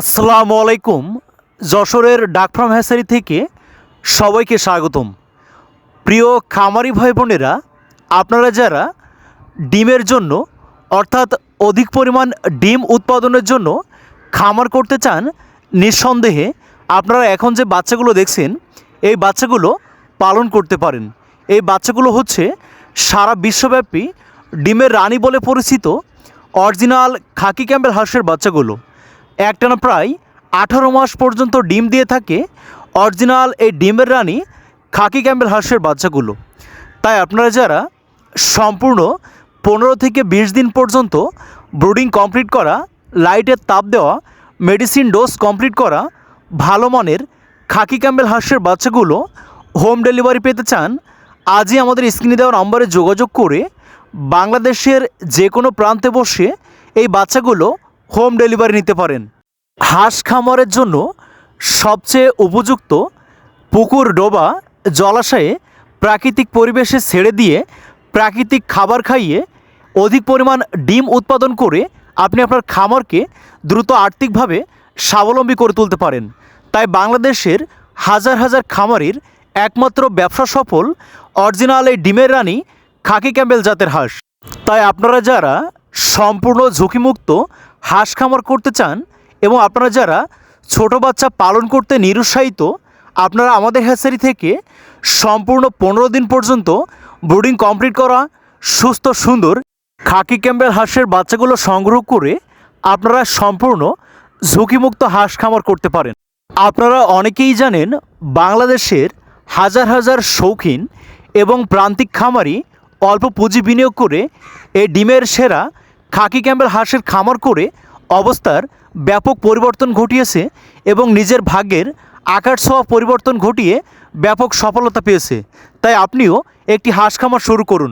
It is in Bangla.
আসসালামু আলাইকুম। যশোরের ডাক ফার্ম হ্যাসারি থেকে সবাইকে স্বাগতম। প্রিয় খামারি ভাই বোনেরা আপনারা যারা ডিমের জন্য, অর্থাৎ অধিক পরিমাণ ডিম উৎপাদনের জন্য খামার করতে চান, নিঃসন্দেহে আপনারা এখন যে বাচ্চাগুলো দেখছেন, এই বাচ্চাগুলো পালন করতে পারেন। এই বাচ্চাগুলো হচ্ছে সারা বিশ্বব্যাপী ডিমের রানী বলে পরিচিত অরিজিনাল খাকি ক্যাম্বেল হাঁসের বাচ্চাগুলো। একটানা প্রায় আঠারো মাস পর্যন্ত ডিম দিয়ে থাকে। অরিজিনাল এই ডিমের রানী খাকি ক্যাম্বেল হাঁসের বাচ্চাগুলো। তাই আপনারা যারা সম্পূর্ণ পনেরো থেকে বিশ দিন পর্যন্ত ব্রুডিং কমপ্লিট করা, লাইটের তাপ দেওয়া, মেডিসিন ডোজ কমপ্লিট করা ভালো মানের খাকি ক্যাম্বেল হাঁসের বাচ্চাগুলো হোম ডেলিভারি পেতে চান, আজই আমাদের স্ক্রিনে দেওয়া নম্বরে যোগাযোগ করে বাংলাদেশের যে কোনো প্রান্তে বসে এই বাচ্চাগুলো হোম ডেলিভারি নিতে পারেন। হাঁস খামারের জন্য সবচেয়ে উপযুক্ত পুকুর ডোবা জলাশয়ে প্রাকৃতিক পরিবেশে ছেড়ে দিয়ে প্রাকৃতিক খাবার খাইয়ে অধিক পরিমাণ ডিম উৎপাদন করে আপনি আপনার খামারকে দ্রুত আর্থিকভাবে স্বাবলম্বী করে তুলতে পারেন। তাই বাংলাদেশের হাজার হাজার খামারির একমাত্র ব্যবসা সফল, অরিজিনাল এই ডিমের রানী খাকি ক্যাম্বেল জাতের হাঁস। তাই আপনারা যারা সম্পূর্ণ ঝুঁকিমুক্ত হাঁস খামার করতে চান এবং আপনারা যারা ছোট বাচ্চা পালন করতে নিরুৎসাহিত, আপনারা আমাদের হ্যাচারি থেকে সম্পূর্ণ পনেরো দিন পর্যন্ত ব্রুডিং কমপ্লিট করা, সুস্থ, সুন্দর, খাকি ক্যাম্বেল হাঁসের বাচ্চাগুলো সংগ্রহ করে আপনারা সম্পূর্ণ ঝুঁকিমুক্ত হাঁস খামার করতে পারেন। আপনারা অনেকেই জানেন, বাংলাদেশের হাজার হাজার শৌখিন এবং প্রান্তিক খামারি অল্প পুঁজি বিনিয়োগ করে এই ডিমের সেরা খাকি ক্যাম্বেল হাঁসের খামার করে অবস্থার ব্যাপক পরিবর্তন ঘটিয়েছে এবং নিজের ভাগ্যের আকার ছোঁয়া পরিবর্তন ঘটিয়ে ব্যাপক সফলতা পেয়েছে। তাই আপনিও একটি হাঁস খামার শুরু করুন।